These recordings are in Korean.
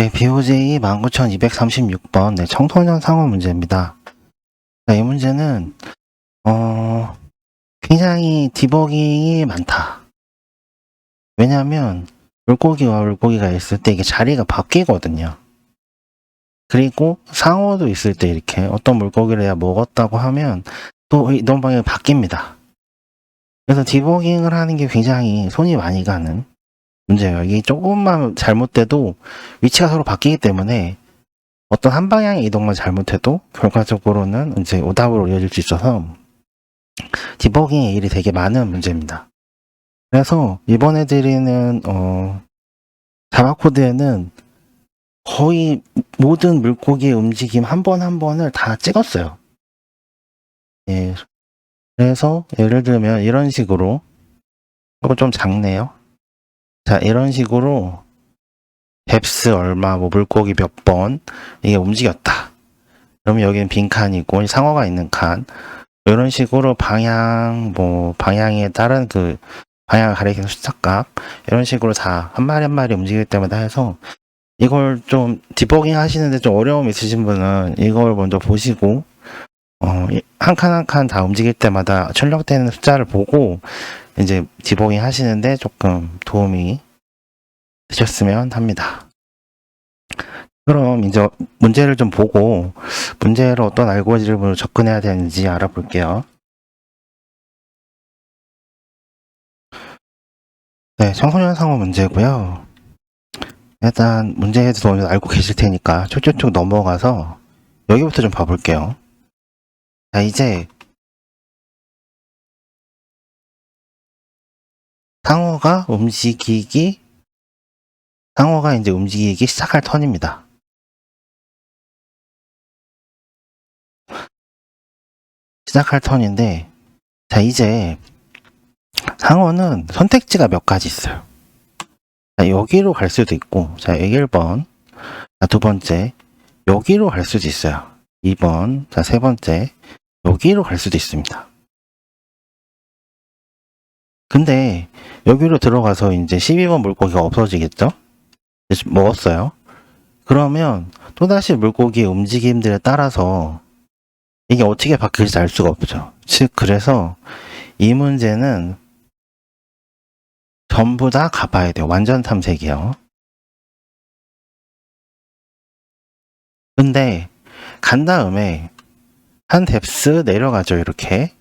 네, BOJ 19236번, 네, 청소년 상호 문제입니다. 자, 이 문제는, 어, 굉장히 디버깅이 많다. 왜냐면, 물고기와 물고기가 있을 때 이게 자리가 바뀌거든요. 그리고 상어도 있을 때 이렇게 어떤 물고기를 내가 먹었다고 하면 또 이동 방향이 바뀝니다. 그래서 디버깅을 하는 게 굉장히 손이 많이 가는 문제예요. 이게 조금만 잘못돼도 위치가 서로 바뀌기 때문에 어떤 한 방향의 이동만 잘못해도 결과적으로는 이제 오답으로 이어질 수 있어서 디버깅의 일이 되게 많은 문제입니다. 그래서 이번에 드리는 어, 자막 코드에는 거의 모든 물고기의 움직임 한번한 번을 다 찍었어요. 예. 그래서 예를 들면 이런 식으로 이거 좀 작네요. 자, 이런 식으로 뎁스 얼마, 뭐 물고기 몇 번, 이게 움직였다. 그러면 여기는 빈 칸이고, 상어가 있는 칸. 이런 식으로 방향, 뭐, 방향에 따른 그, 방향을 가리키는 숫자값, 이런 식으로 다 한 마리 한 마리 움직일 때마다 해서, 이걸 좀 디버깅 하시는데 좀 어려움 있으신 분은 이걸 먼저 보시고, 어, 한 칸 한 칸 다 움직일 때마다 출력되는 숫자를 보고, 이제 디버깅 하시는데 조금 도움이 되셨으면 합니다. 그럼 이제 문제를 좀 보고 문제를 어떤 알고리즘으로 접근해야 되는지 알아볼게요. 네, 청소년 상호 문제고요. 일단 문제에 대해서 알고 계실 테니까 쭉쭉쭉 넘어가서 여기부터 좀 봐볼게요. 자, 이제 상어가 움직이기, 상어가 이제 움직이기 시작할 턴입니다. 시작할 턴인데, 자, 이제 상어는 선택지가 몇 가지 있어요. 자, 여기로 갈 수도 있고, 자, 여기 1번, 자, 두 번째, 여기로 갈 수도 있어요. 2번, 자, 세 번째, 여기로 갈 수도 있습니다. 근데 여기로 들어가서 이제 12번 물고기가 없어지겠죠? 먹었어요. 그러면 또다시 물고기의 움직임들에 따라서 이게 어떻게 바뀔지 알 수가 없죠. 즉, 그래서 이 문제는 전부 다 가봐야 돼요. 완전 탐색이요. 근데 간 다음에 한 뎁스 내려가죠. 이렇게.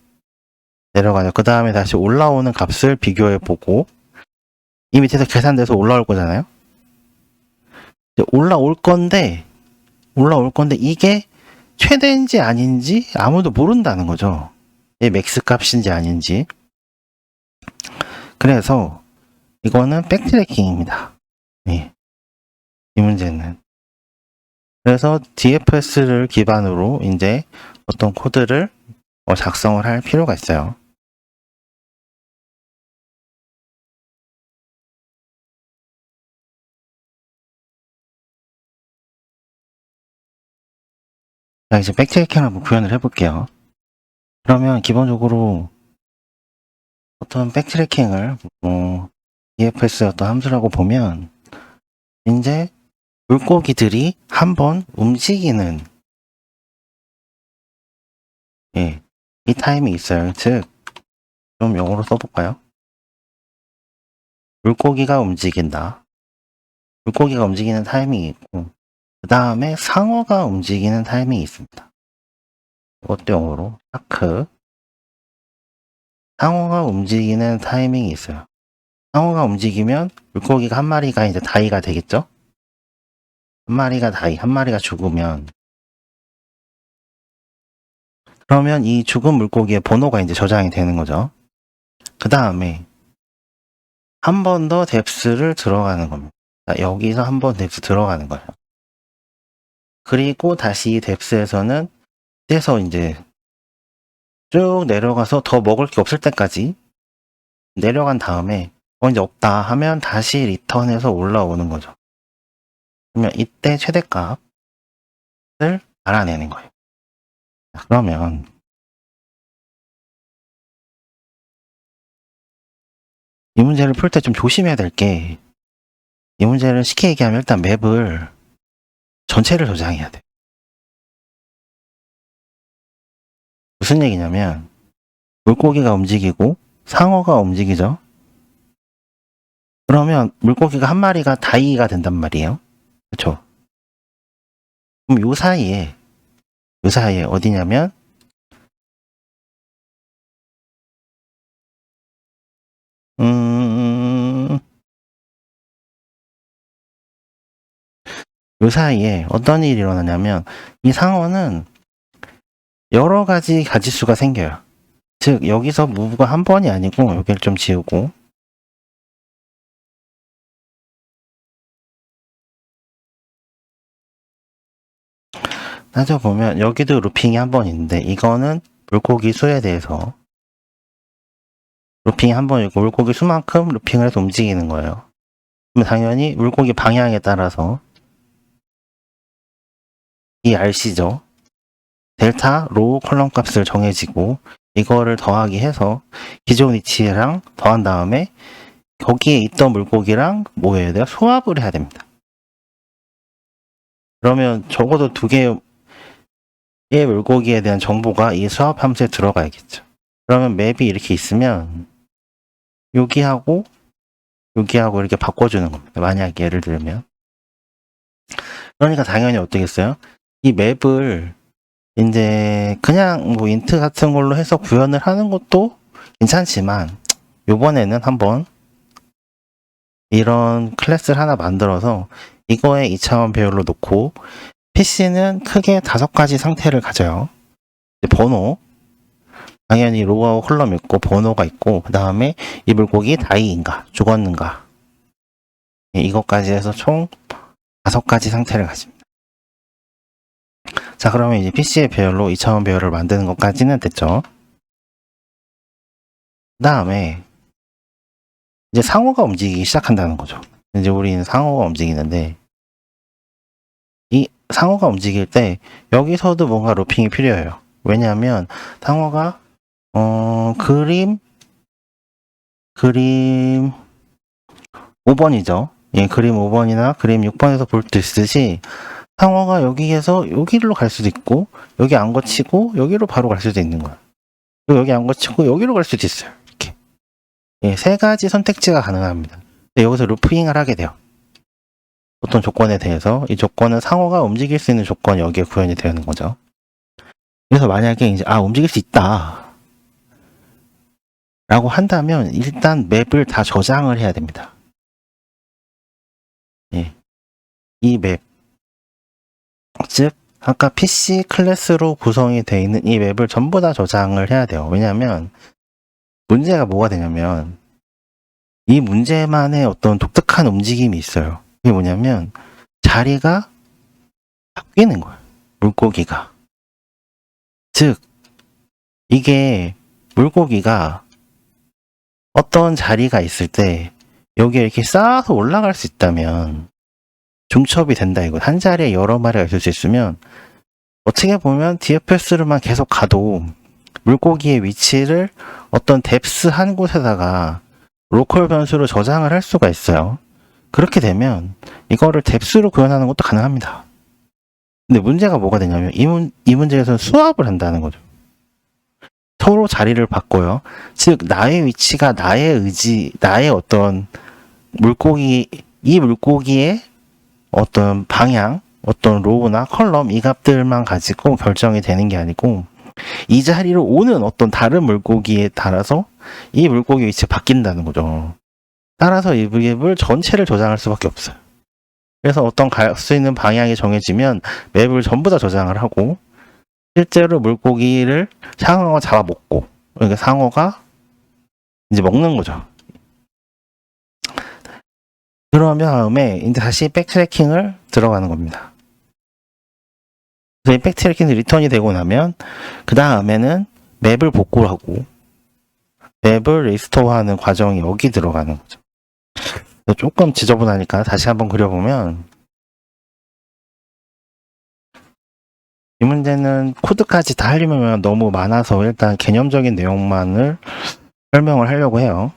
내려가죠. 그 다음에 다시 올라오는 값을 비교해 보고 이 밑에서 계산돼서 올라올 거잖아요. 올라올 건데 올라올 건데 이게 최대인지 아닌지 아무도 모른다는 거죠. 이 맥스 값인지 아닌지. 그래서 이거는 백트래킹입니다. 예. 이 문제는. 그래서 DFS를 기반으로 이제 어떤 코드를 어, 작성을 할 필요가 있어요. 자, 이제 백트래킹을 한번 구현을 해볼게요. 그러면 기본적으로 어떤 백트래킹을 뭐 EFS 어떤 함수라고 보면 이제 물고기들이 한번 움직이는 예, 이 타임이 있어요. 즉, 좀 영어로 써볼까요? 물고기가 움직인다. 물고기가 움직이는 타이밍이 있고, 그 다음에 상어가 움직이는 타이밍이 있습니다. 이것도 영어로, 샤크. 상어가 움직이는 타이밍이 있어요. 상어가 움직이면 물고기가 한 마리가 이제 다이가 되겠죠? 한 마리가 다이, 한 마리가 죽으면 그러면 이 죽은 물고기의 번호가 이제 저장이 되는 거죠. 그 다음에 한 번 더 뎁스를 들어가는 겁니다. 자, 여기서 한 번 뎁스 들어가는 거예요. 그리고 다시 이 뎁스에서는 떼서 이제 쭉 내려가서 더 먹을 게 없을 때까지 내려간 다음에 어 이제 없다 하면 다시 리턴해서 올라오는 거죠. 그러면 이때 최대값을 알아내는 거예요. 자, 그러면 이 문제를 풀 때 좀 조심해야 될 게 이 문제를 쉽게 얘기하면 일단 맵을 전체를 저장해야 돼. 무슨 얘기냐면 물고기가 움직이고 상어가 움직이죠. 그러면 물고기가 한 마리가 다이가 된단 말이에요. 그렇죠? 그럼 요 사이에 요 사이에 어디냐면 음, 요 사이에 어떤 일이 일어나냐면 이 상어는 여러 가지 가지수가 생겨요. 즉 여기서 무브가 한 번이 아니고 여기를 좀 지우고 따져보면 여기도 루핑이 한 번 있는데 이거는 물고기 수에 대해서 루핑이 한 번이고 물고기 수만큼 루핑을 해서 움직이는 거예요. 그럼 당연히 물고기 방향에 따라서 이 RC죠. 델타 로우 컬럼 값을 정해지고 이거를 더하기 해서 기존 위치랑 더한 다음에 거기에 있던 물고기랑 뭐 해야 돼요? 소합을 해야 됩니다. 그러면 적어도 두 개의 물고기에 대한 정보가 이 수합 함수에 들어가야겠죠. 그러면 맵이 이렇게 있으면 여기하고 여기하고 이렇게 바꿔주는 겁니다. 만약 예를 들면 그러니까 당연히 어떻겠어요? 이 맵을 이제 그냥 뭐 인트 같은 걸로 해서 구현을 하는 것도 괜찮지만 요번에는 한번 이런 클래스를 하나 만들어서 이거에 2차원 배열로 놓고 PC는 크게 다섯 가지 상태를 가져요. 번호 당연히 로어 컬럼 있고 번호가 있고 그 다음에 이 물고기 다이인가 죽었는가 예, 이것까지 해서 총 다섯 가지 상태를 가집니다. 자 그러면 이제 PC의 배열로 2차원 배열을 만드는 것까지는 됐죠. 그 다음에 이제 상어가 움직이기 시작한다는 거죠. 이제 우리는 상어가 움직이는데 이 상어가 움직일 때 여기서도 뭔가 로핑이 필요해요. 왜냐하면 상어가 어 그림 그림 5번이죠. 예, 그림 5번이나 그림 6번에서 볼 수 있듯이 상어가 여기에서 여기로 갈 수도 있고 여기 안 거치고 여기로 바로 갈 수도 있는 거야. 여기 안 거치고 여기로 갈 수도 있어요. 이렇게 예, 세 가지 선택지가 가능합니다. 여기서 루핑을 하게 돼요. 어떤 조건에 대해서 이 조건은 상어가 움직일 수 있는 조건이 여기에 구현이 되는 거죠. 그래서 만약에 이제 아 움직일 수 있다 라고 한다면 일단 맵을 다 저장을 해야 됩니다. 예. 이 맵. 즉, 아까 PC 클래스로 구성이 되어 있는 이 맵을 전부 다 저장을 해야 돼요. 왜냐하면 문제가 뭐가 되냐면 이 문제만의 어떤 독특한 움직임이 있어요. 그게 뭐냐면 자리가 바뀌는 거예요. 물고기가. 즉, 이게 물고기가 어떤 자리가 있을 때 여기에 이렇게 쌓아서 올라갈 수 있다면 중첩이 된다 이거 한 자리에 여러 마리가 있을 수 있으면 어떻게 보면 DFS로만 계속 가도 물고기의 위치를 어떤 뎁스 한 곳에다가 로컬 변수로 저장을 할 수가 있어요. 그렇게 되면 이거를 뎁스로 구현하는 것도 가능합니다. 근데 문제가 뭐가 되냐면 이, 문, 이 문제에서는 수합을 한다는 거죠. 서로 자리를 바꿔요. 즉 나의 위치가 나의 의지, 나의 어떤 물고기 이 물고기의 어떤 방향, 어떤 로우나 컬럼 이 값들만 가지고 결정이 되는 게 아니고 이 자리로 오는 어떤 다른 물고기에 따라서 이 물고기 위치가 바뀐다는 거죠. 따라서 이 맵을 전체를 저장할 수밖에 없어요. 그래서 어떤 갈 수 있는 방향이 정해지면 맵을 전부 다 저장을 하고 실제로 물고기를 상어가 잡아먹고 그러니까 상어가 이제 먹는 거죠. 그러면 다음에 이제 다시 백트래킹을 들어가는 겁니다. 그래서 이 백트래킹이 리턴이 되고 나면 그 다음에는 맵을 복구하고 맵을 리스토어하는 과정이 여기 들어가는 거죠. 조금 지저분하니까 다시 한번 그려보면 이 문제는 코드까지 다 하려면 너무 많아서 일단 개념적인 내용만을 설명을 하려고 해요.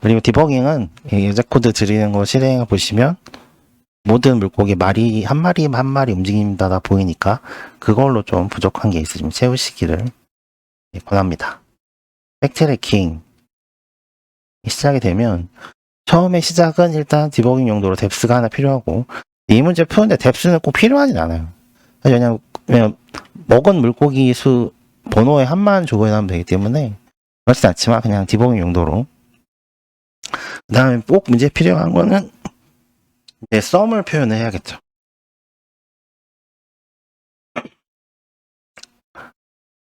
그리고 디버깅은 예제 코드 드리는 거 실행해 보시면 모든 물고기 마리 한 마리 한 마리 움직임마다 보이니까 그걸로 좀 부족한 게 있으시면 채우시기를 예, 권합니다. 백트래킹 시작이 되면 처음에 시작은 일단 디버깅 용도로 뎁스가 하나 필요하고 이 문제 푸는데 뎁스는 꼭 필요하진 않아요. 왜냐면, 먹은 물고기 수 번호에 한만 조회하면 되기 때문에 그렇진 않지만 그냥 디버깅 용도로 그 다음에 꼭 문제 필요한 거는 이제 썸을 표현을 해야겠죠.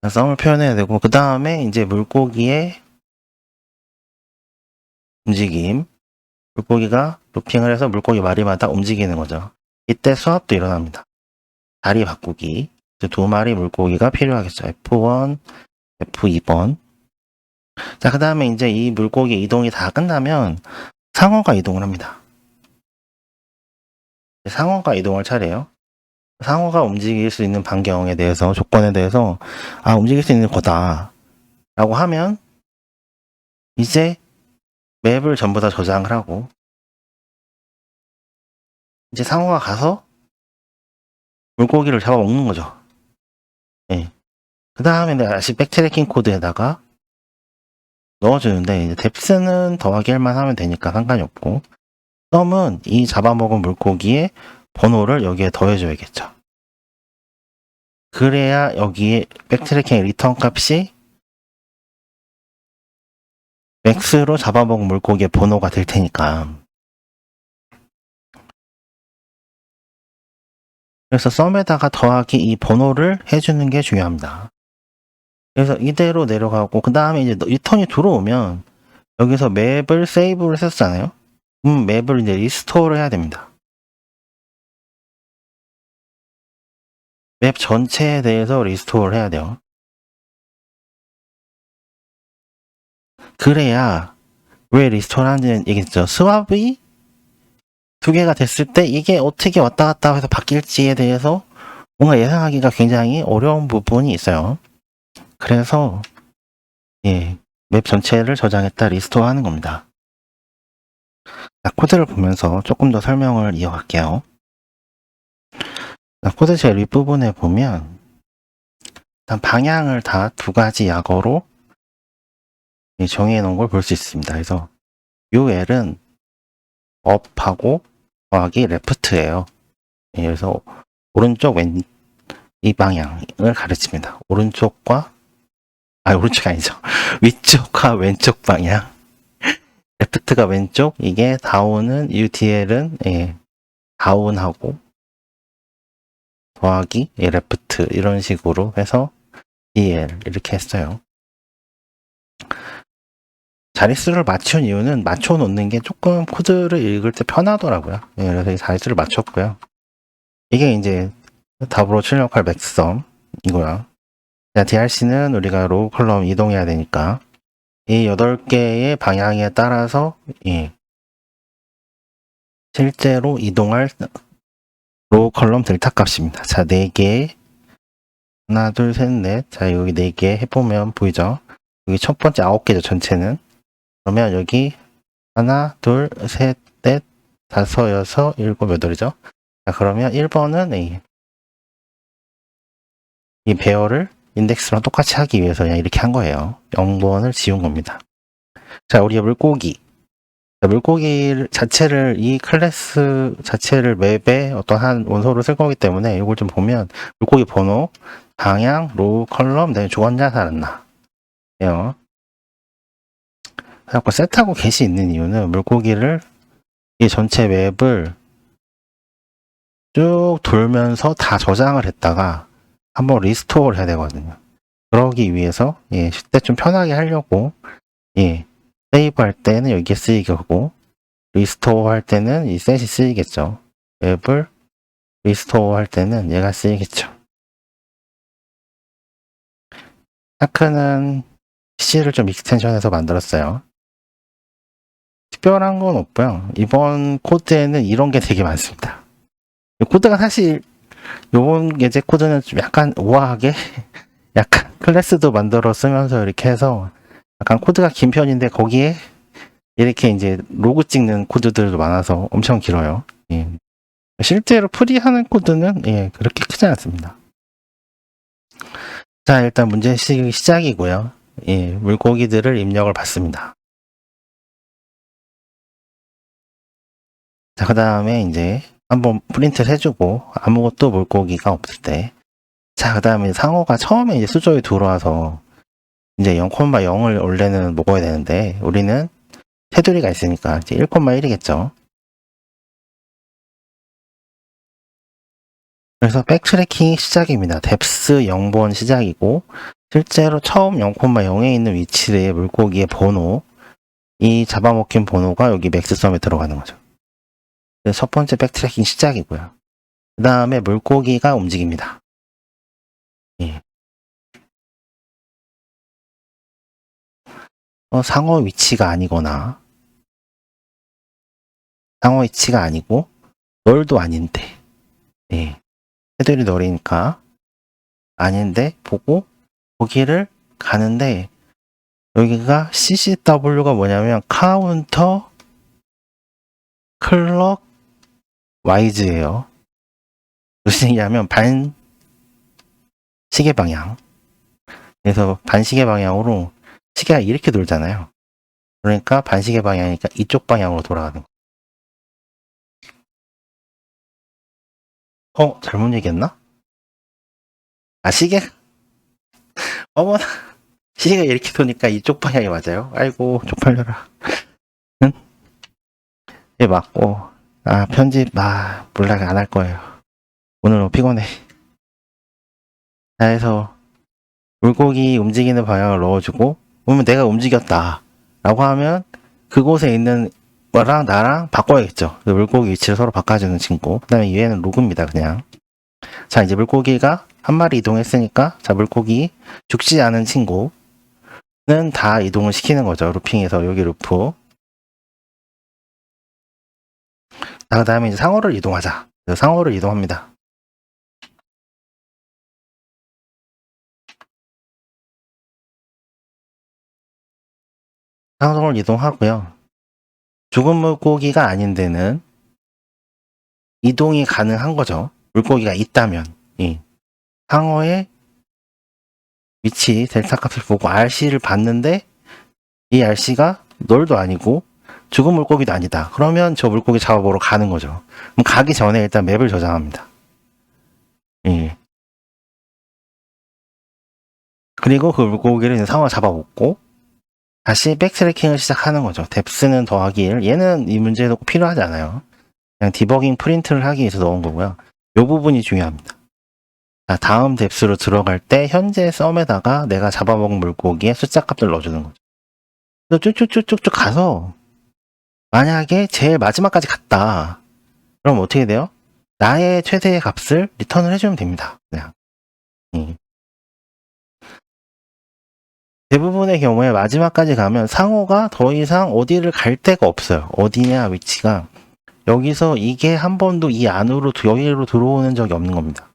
썸을 표현해야 되고 그 다음에 이제 물고기의 움직임 물고기가 루핑을 해서 물고기 마리마다 움직이는 거죠. 이때 수압도 일어납니다. 자리 바꾸기 이제 두 마리 물고기가 필요하겠죠. F1, F2번 자, 그 다음에 이제 이 물고기 이동이 다 끝나면 상어가 이동을 합니다. 상어가 이동할 차례예요. 상어가 움직일 수 있는 반경에 대해서 조건에 대해서 아 움직일 수 있는 거다 라고 하면 이제 맵을 전부 다 저장을 하고 이제 상어가 가서 물고기를 잡아먹는 거죠. 예. 그 다음에 다시 백트래킹 코드에다가 넣어주는데 이제 뎁스는 더하기 1만 하면 되니까 상관이 없고 썸은 이 잡아먹은 물고기의 번호를 여기에 더해줘야겠죠. 그래야 여기에 백트래킹 리턴 값이 맥스로 잡아먹은 물고기의 번호가 될 테니까. 그래서 썸에다가 더하기 이 번호를 해주는 게 중요합니다. 그래서 이대로 내려가고 그 다음에 이제 리턴이 들어오면 여기서 맵을 세이브를 했었잖아요. 음, 맵을 이제 리스토어를 해야 됩니다. 맵 전체에 대해서 리스토어를 해야 돼요. 그래야 왜 리스토어를 하는지는 얘기했죠. 스왑이 두 개가 됐을 때 이게 어떻게 왔다 갔다 해서 바뀔지에 대해서 뭔가 예상하기가 굉장히 어려운 부분이 있어요. 그래서 예, 맵 전체를 저장했다 리스토어 하는 겁니다. 자, 코드를 보면서 조금 더 설명을 이어갈게요. 자, 코드 제일 윗부분에 보면 일단 방향을 다 두 가지 약어로 예, 정의해 놓은 걸 볼 수 있습니다. 그래서 UL은 업하고 더하기 레프트예요. 예, 그래서 오른쪽 왼 이 방향을 가르칩니다. 오른쪽과 아 오른쪽이 아니죠. 위쪽과 왼쪽 방향. 레프트가 왼쪽, 이게 다운은 UTL은 예, 다운하고 더하기 예, 레프트 이런 식으로 해서 DL 이렇게 했어요. 자릿수를 맞춘 이유는 맞춰 놓는 게 조금 코드를 읽을 때 편하더라고요. 예, 그래서 이 자릿수를 맞췄고요. 이게 이제 답으로 출력할 이거야. 자, DRC는 우리가 로우 컬럼 이동해야 되니까 이 8개의 방향에 따라서 예, 실제로 이동할 로우 컬럼 델타 값입니다. 자, 4개 하나, 둘, 셋, 넷. 자, 여기 4개 해보면 보이죠? 여기 첫 번째 9개죠, 전체는. 그러면 여기 하나, 둘, 셋, 넷, 다섯, 여섯, 일곱, 여덟이죠? 자, 그러면 1번은 이, 이 배열을 인덱스랑 똑같이 하기 위해서 그냥 이렇게 한 거예요. 0번을 지운 겁니다. 자, 우리가 물고기. 자, 물고기 자체를, 이 클래스 자체를 맵에 어떤 한 원소로 쓸 거기 때문에 이걸 좀 보면 물고기 번호, 방향, 로우, 컬럼, 그다음에 조건자 살았나. 예요. 자꾸 셋하고 get이 있는 이유는 물고기를 이 전체 맵을 쭉 돌면서 다 저장을 했다가 한번 리스토어를 해야 되거든요. 그러기 위해서 예, 그때 좀 편하게 하려고 예, 세이브 할 때는 여기에 쓰이겠고 리스토어 할 때는 이 셋이 쓰이겠죠. 웹을 리스토어 할 때는 얘가 쓰이겠죠. 하크는 CC를 좀 익스텐션해서 만들었어요. 특별한 건 없고요. 이번 코드에는 이런 게 되게 많습니다. 이 코드가 사실 요번 예제 코드는 좀 약간 우아하게 약간 클래스도 만들어 쓰면서 이렇게 해서 약간 코드가 긴 편인데 거기에 이렇게 이제 로그 찍는 코드들도 많아서 엄청 길어요. 예. 실제로 풀이하는 코드는 예, 그렇게 크지 않습니다. 자, 일단 문제 시, 시작이고요. 예, 물고기들을 입력을 받습니다. 자, 그 다음에 이제 한번 프린트를 해주고 아무것도 물고기가 없을 때 자, 그 다음에 상어가 처음에 이제 수조에 들어와서 이제 0,0을 원래는 먹어야 되는데 우리는 테두리가 있으니까 이제 1,1이겠죠. 그래서 백트래킹이 시작입니다. 뎁스 0번 시작이고 실제로 처음 0,0에 있는 위치의 물고기의 번호 이 잡아먹힌 번호가 여기 맥스썸에 들어가는 거죠. 그래서 첫 번째 백트래킹 시작이고요. 그 다음에 물고기가 움직입니다. 예. 어, 상어 위치가 아니거나 상어 위치가 아니고 널도 아닌데 예. 해들이 널이니까 아닌데 보고 거기를 가는데 여기가 CCW가 뭐냐면 카운터 클럭 와이즈예요. 무슨 얘기냐면 반 시계 방향. 그래서 반시계 방향으로 시계가 이렇게 돌잖아요. 그러니까 반시계 방향이니까 이쪽 방향으로 돌아가는 거. 어, 잘못 얘기했나? 아, 시계? 어머나. 시계가 이렇게 도니까 이쪽 방향이 맞아요. 아이고, 쪽팔려라. 응? 예, 맞고. 아, 편집, 아, 몰라, 안할 거예요. 오늘 너무 피곤해. 자, 해서, 물고기 움직이는 방향을 넣어주고, 그러면 내가 움직였다. 라고 하면, 그곳에 있는 거랑 나랑 바꿔야겠죠. 그 물고기 위치를 서로 바꿔주는 친구. 그 다음에 얘는 로그입니다, 그냥. 자, 이제 물고기가 한 마리 이동했으니까, 자, 물고기 죽지 않은 친구는 다 이동을 시키는 거죠. 루핑에서 여기 루프. 그 다음에 이제 상어를 이동하자. 그래서 상어를 이동합니다. 상어를 이동하고요. 죽은 물고기가 아닌 데는 이동이 가능한 거죠. 물고기가 있다면. 예. 상어의 위치 델타 값을 보고 RC를 봤는데 이 RC가 널도 아니고 죽은 물고기도 아니다. 그러면 저 물고기 잡아보러 가는 거죠. 그럼 가기 전에 일단 맵을 저장합니다. 예. 그리고 그 물고기를 상어 잡아먹고 다시 백트래킹을 시작하는 거죠. 뎁스는 더하기 1. 얘는 이 문제도 꼭 필요하지 않아요. 그냥 디버깅 프린트를 하기 위해서 넣은 거고요. 이 부분이 중요합니다. 자, 다음 뎁스로 들어갈 때 현재 썸에다가 내가 잡아먹은 물고기의 숫자 값을 넣어주는 거죠. 쭉쭉쭉쭉쭉 가서 만약에 제일 마지막까지 갔다. 그럼 어떻게 돼요? 나의 최대의 값을 리턴을 해주면 됩니다. 그냥. 음. 대부분의 경우에 마지막까지 가면 상호가 더 이상 어디를 갈 데가 없어요. 어디냐 위치가. 여기서 이게 한 번도 이 안으로 여기로 들어오는 적이 없는 겁니다.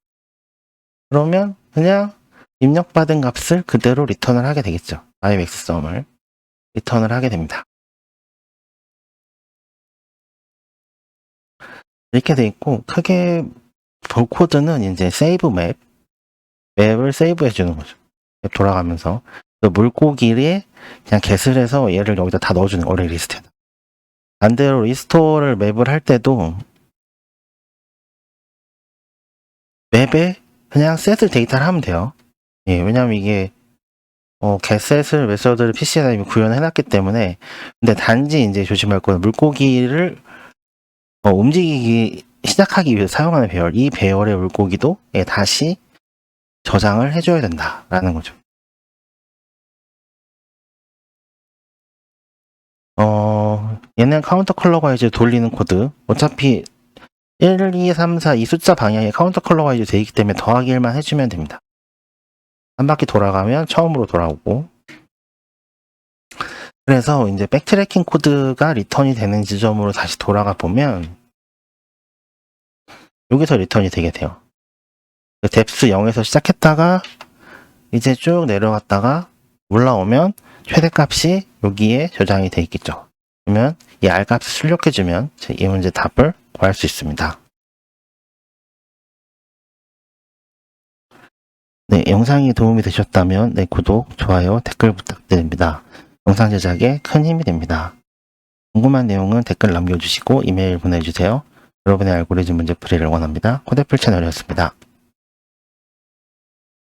그러면 그냥 입력받은 값을 그대로 리턴을 하게 되겠죠. IMX 썸을 리턴을 하게 됩니다. 이렇게 돼 있고 크게 볼 코드는 이제 세이브 맵 맵을 세이브 해 주는 거죠. 맵 돌아가면서 그 물고기를 그냥 개슬해서 얘를 여기다 다 넣어주는 어레이 리스트에다. 반대로 리스토어를 맵을 할 때도 맵에 그냥 셋을 데이터를 하면 돼요. 예, 왜냐면 이게 어, get셋을 메서드를 PC에다 이미 구현을 해놨기 때문에 근데 단지 이제 조심할 거는 물고기를 어, 움직이기 시작하기 위해서 사용하는 배열 이 배열의 물고기도 예, 다시 저장을 해줘야 된다라는 거죠. 어, 얘는 카운터 컬러가 이제 돌리는 코드. 어차피 1, 2, 3, 4 이 숫자 방향에 카운터 컬러가 이제 돼 있기 때문에 더하기 1만 해주면 됩니다. 한 바퀴 돌아가면 처음으로 돌아오고. 그래서 이제 백트래킹 코드가 리턴이 되는 지점으로 다시 돌아가 보면 여기서 리턴이 되게 돼요. 그 뎁스 0에서 시작했다가 이제 쭉 내려갔다가 올라오면 최대값이 여기에 저장이 돼 있겠죠. 그러면 이 R값을 출력해주면 이 문제 답을 구할 수 있습니다. 네, 영상이 도움이 되셨다면 네, 구독, 좋아요, 댓글 부탁드립니다. 영상 제작에 큰 힘이 됩니다. 궁금한 내용은 댓글 남겨주시고 이메일 보내주세요. 여러분의 알고리즘 문제 풀이를 원합니다. 코데풀 채널이었습니다.